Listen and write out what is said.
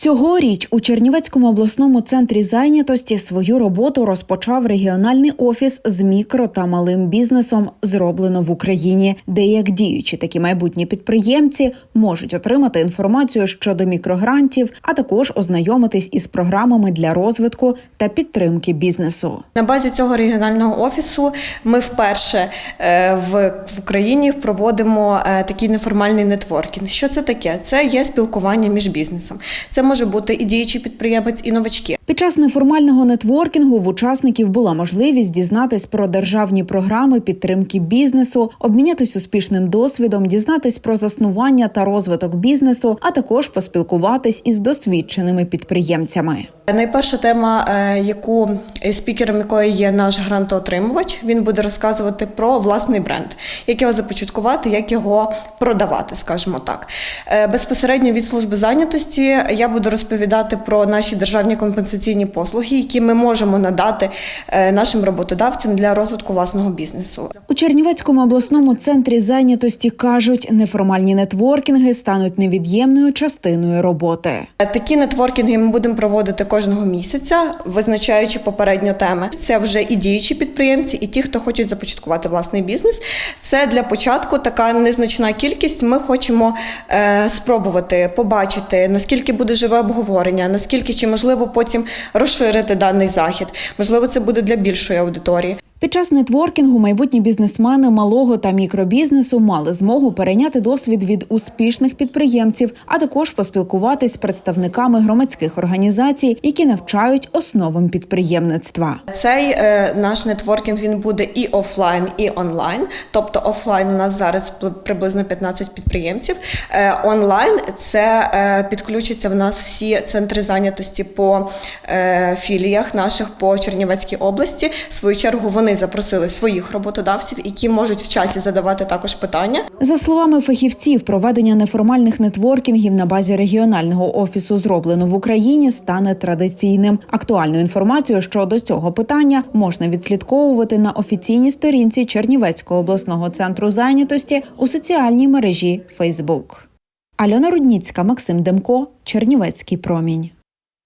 Цьогоріч у Чернівецькому обласному центрі зайнятості свою роботу розпочав регіональний офіс з мікро та малим бізнесом зроблено в Україні, де як діючі такі майбутні підприємці можуть отримати інформацію щодо мікрогрантів, а також ознайомитись із програмами для розвитку та підтримки бізнесу. На базі цього регіонального офісу ми вперше е, в, Україні проводимо е, такий неформальний нетворкінг. Що це таке? Це є спілкування між бізнесом. Це може бути і діючий підприємець, і новачки. Під час неформального нетворкінгу в учасників була можливість дізнатись про державні програми підтримки бізнесу, обмінятись успішним досвідом, дізнатись про заснування та розвиток бізнесу, а також поспілкуватись із досвідченими підприємцями. Найперша тема, е, яку спікером якої є наш грантоотримувач, він буде розказувати про власний бренд, як його започаткувати, як його продавати, скажімо так. Е, Безпосередньо від служби зайнятості я буду розповідати про наші державні компенсаційні послуги, які ми можемо надати е, нашим роботодавцям для розвитку власного бізнесу. У Чернівецькому обласному центрі зайнятості кажуть, неформальні нетворкінги стануть невід'ємною частиною роботи. Такі нетворкінги ми будемо проводити кожного місяця, визначаючи попередньо теми. Це вже і діючі підприємці, і ті, хто хочуть започаткувати власний бізнес. Це для початку така незначна кількість. Ми хочемо е, спробувати побачити, наскільки буде живе обговорення, наскільки чи можливо потім розширити даний захід. Можливо, це буде для більшої аудиторії. Під час нетворкінгу майбутні бізнесмени малого та мікробізнесу мали змогу перейняти досвід від успішних підприємців, а також поспілкуватись з представниками громадських організацій, які навчають основам підприємництва. Цей е, наш нетворкінг він буде і офлайн, і онлайн. Тобто офлайн у нас зараз приблизно 15 підприємців. Е, онлайн це е, підключаться в нас всі центри зайнятості по е, філіях наших по Чернівецькій області. В свою чергу вони запросили своїх роботодавців, які можуть в чаті задавати також питання. За словами фахівців, проведення неформальних нетворкінгів на базі регіонального офісу зроблено в Україні стане традиційним. Актуальну інформацію щодо цього питання можна відслідковувати на офіційній сторінці Чернівецького обласного центру зайнятості у соціальній мережі Facebook. Альона Рудніцька, Максим Демко, Чернівецький промінь.